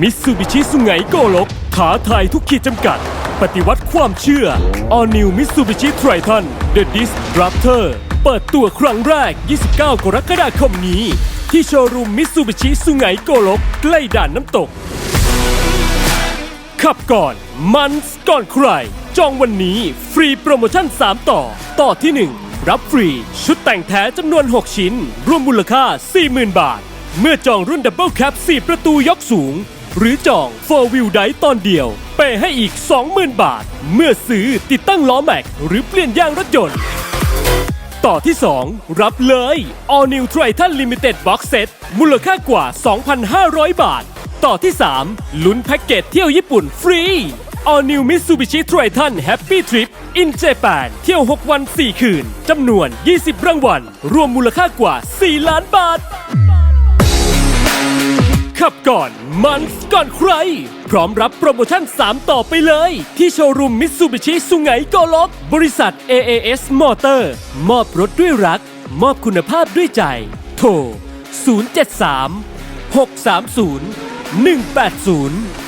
มิตซูบิชิสุไงโกลกท้าทายทุกขีดจำกัด ปฏิวัติความเชื่อ All New Mitsubishi Triton The Disruptor เปิดตัวครั้งแรก 29 กรกฎาคมนี้ ที่โชว์รูมมิตซูบิชิสุไงโกลกใกล้ด่านน้ำตก ขับก่อนมันส์ก่อนใคร จองวันนี้ฟรีโปรโมชั่น 3 ต่อ ต่อที่ 1 รับฟรี ชุดแต่งแท้จำนวน 6 ชิ้น รวมมูลค่า 40,000 บาท เมื่อจองรุ่นดับเบิลแคป4ประตูยกสูง หรือจอง 4 Wheel ไดตอนเดียว เปย์ให้อีก 20,000 บาท เมื่อซื้อติดตั้งล้อแม็ก หรือเปลี่ยนยางรถยนต์ ต่อที่ 2 รับเลย All New Triton Limited Box Set มูลค่ากว่า 2,500 บาท ต่อที่ 3 ลุ้นแพ็กเกจเที่ยวญี่ปุ่นฟรี All New Mitsubishi Triton Happy Trip in Japan เที่ยว 6 วัน 4 คืน จำนวน 20 รางวัล รวมมูลค่ากว่า 4 ล้านบาท ขับก่อน มันส์ก่อนใคร พร้อมรับโปรโมชั่น 3 ต่อไปเลย ที่โชว์รูมมิตซูบิชิสุไหงโกลก บริษัท AAS มอเตอร์ มอบรถด้วยรัก มอบคุณภาพด้วยใจ โทร 073 630 180